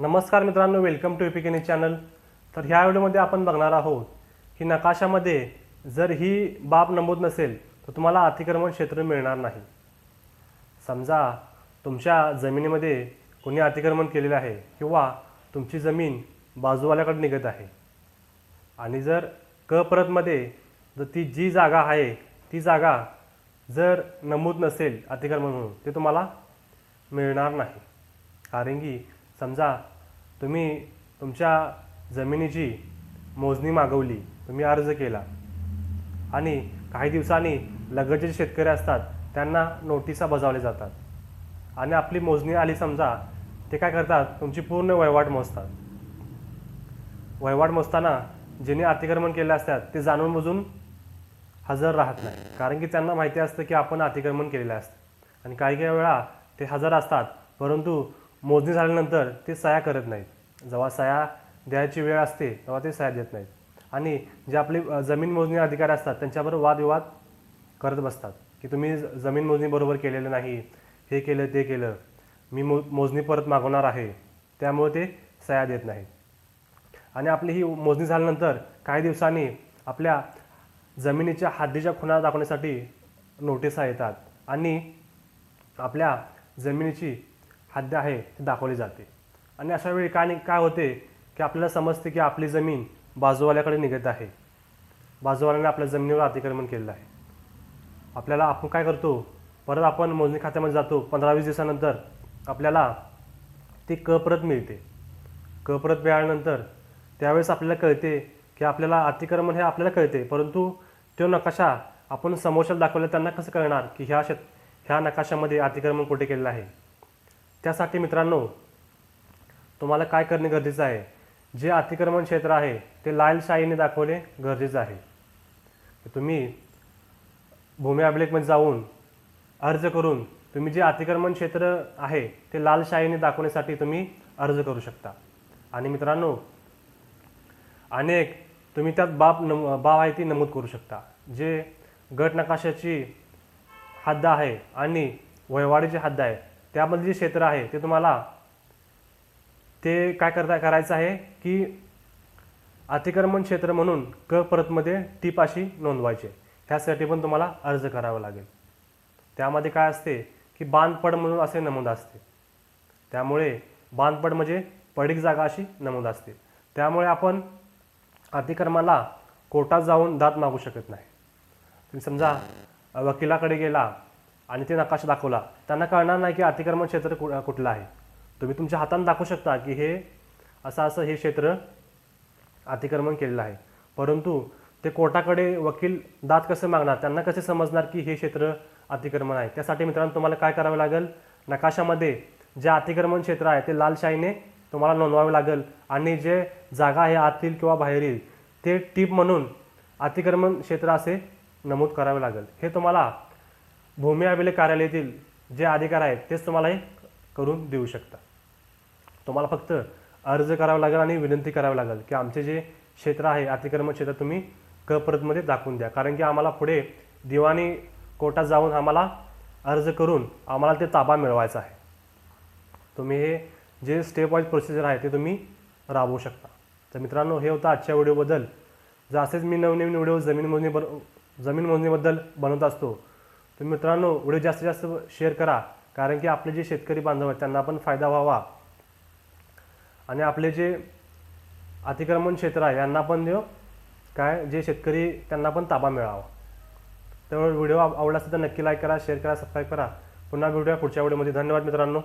नमस्कार मित्रांनो welcome to एपिकेनी channel तर ह्या व्हिडिओमध्ये आपण बघणार आहोत की नकाशामध्ये जर ही बाब नमूद नसेल तर तुम्हाला अतिक्रमण क्षेत्र मिळणार नाही. समजा तुमच्या जमिनीमध्ये कोणी अतिक्रमण केलेलं आहे किंवा तुमची जमीन बाजूवाल्याकडे निघत आहे. आणि जर क प्रतमध्ये जर ती जी जागा आहे ती जागा जर नमूद नसेल अतिक्रमण म्हणून ते तुम्हाला मिळणार नाही. कारण की समजा तुम्ही तुमच्या जमिनीची मोजणी मागवली तुम्ही अर्ज केला. आणि काही दिवसांनी लगतचे जे शेतकरी असतात त्यांना नोटिसा बजावल्या जातात. आणि आपली मोजणी आली समजा ते काय करतात? तुमची पूर्ण वहिवाट मोजतात. वहिवाट मोजताना ज्यांनी अतिक्रमण केले असतात ते जाणून बुजून हजर राहत नाही. कारण की त्यांना माहिती असतं की आपण अतिक्रमण केलेलं असतं. आणि काही काही वेळा ते हजर असतात परंतु मोजणी झाल्यानंतर ते सह्या करत नाहीत. जेव्हा सह्या द्यायची वेळ असते तेव्हा ते सह्या देत नाहीत. आणि जे आपले जमीन मोजणी अधिकारी असतात त्यांच्याबरोबर वादविवाद करत बसतात. की तुम्ही ज- जमीन मोजणी बरोबर केलेलं नाही हे केलं ते केलं मी मो मोजणी परत मागवणार आहे त्यामुळे ते सह्या देत नाहीत. आणि आपली ही मोजणी झाल्यानंतर काही दिवसांनी आपल्या जमिनीच्या हद्दीच्या खुणा दाखवण्यासाठी नोटिसा येतात. आणि आपल्या जमिनीची हद्द आहे ते दाखवली जाते. आणि अशा वेळी काय काय होते की आपल्याला समजते की आपली जमीन बाजूवाल्याकडे निघत आहे. बाजूवाल्याने आपल्या जमिनीवर अतिक्रमण केलेलं आहे. आपल्याला आपण काय करतो? परत आपण मोजणी खात्यामध्ये जातो. पंधरा वीस दिवसानंतर आपल्याला ती क प्रत मिळते. क प्रत मिळाल्यानंतर त्यावेळेस आपल्याला कळते की आपल्याला अतिक्रमण हे आपल्याला कळते. परंतु तो नकाशा आपण समोरच्याला दाखवला त्यांना कसं कळणार की ह्या शेत ह्या नकाशामध्ये अतिक्रमण कुठे केलेलं आहे? त्यासाठी मित्रांनो तुम्हाला काय करणे गरजेचं आहे? जे अतिक्रमण क्षेत्र आहे ते लालशाहीने दाखवणे गरजेचं आहे. तुम्ही भूमी अभिलेखमध्ये जाऊन अर्ज करून तुम्ही जे अतिक्रमण क्षेत्र आहे ते लालशाहीने दाखवण्यासाठी तुम्ही अर्ज करू शकता. आणि मित्रांनो अनेक तुम्ही त्यात बाब नम बाब आहे ती नमूद करू शकता. जे गट नकाशाची हद्द आहे आणि वयवाडीची हद्द आहे त्यामध्ये जे क्षेत्र आहे ते तुम्हाला ते काय करता करायचं आहे की अतिक्रमण क्षेत्र म्हणून क परतमध्ये टीप अशी नोंदवायचे. ह्यासाठी पण तुम्हाला अर्ज करावा लागेल. त्यामध्ये काय असते की बांधपड म्हणून असे नमूद असते. त्यामुळे बांधपड म्हणजे पडीक जागा अशी नमूद असते. त्यामुळे आपण अतिक्रमाला कोर्टात जाऊन दाद मागू शकत नाही. तुम्ही समजा वकिलाकडे गेला आणि ते नकाशा दाखवला. त्यांना कळणार नाही की अतिक्रमण क्षेत्र कु कुठलं आहे. तुम्ही तुमच्या हाताने दाखवू शकता की हे असं असं हे क्षेत्र अतिक्रमण केलेलं आहे. परंतु ते कोर्टाकडे वकील दात कसं मागणार? त्यांना कसे समजणार की हे क्षेत्र अतिक्रमण आहे? त्यासाठी मित्रांनो तुम्हाला काय करावं लागेल? नकाशामध्ये जे अतिक्रमण क्षेत्र आहे ते लालशाहीने तुम्हाला नोंदवावे लागेल. आणि जे जागा आहे आतील किंवा बाहेरील ते टीप म्हणून अतिक्रमण क्षेत्र असे नमूद करावे लागेल. हे तुम्हाला भूमी अभिलेख कार्यालयातील जे अधिकार आहेत तेच तुम्हाला हे करून देऊ शकता. तुम्हाला फक्त अर्ज करावा लागेल आणि विनंती करावी लागेल की आमचे जे क्षेत्र आहे अतिक्रमण क्षेत्र तुम्ही क प्रतमध्ये दाखवून द्या. कारण की आम्हाला पुढे दिवाणी कोर्टात जाऊन आम्हाला अर्ज करून आम्हाला ते ताबा मिळवायचा आहे. तुम्ही हे जे स्टेप वाईज प्रोसिजर आहे ते तुम्ही राबवू शकता. तर मित्रांनो हे होतं आजच्या व्हिडिओबद्दल. जर असेच मी नवनवीन व्हिडिओ जमीन मोजणी बर जमीन मोजणीबद्दल बनवत असतो. तर मित्रांनो व्हिडिओ जास्तीत जास्त शेअर करा कारण की आपले जे शेतकरी बांधव आहेत त्यांना पण फायदा व्हावा. आणि आपले जे अतिक्रमण क्षेत्र आहे यांना पण देऊ काय जे शेतकरी त्यांना पण ताबा मिळावा. त्यामुळे व्हिडिओ आवडला असेल तर नक्की लाईक करा शेअर करा सबस्क्राईब करा. पुन्हा व्हिडिओ पुढच्या व्हिडिओमध्ये धन्यवाद मित्रांनो.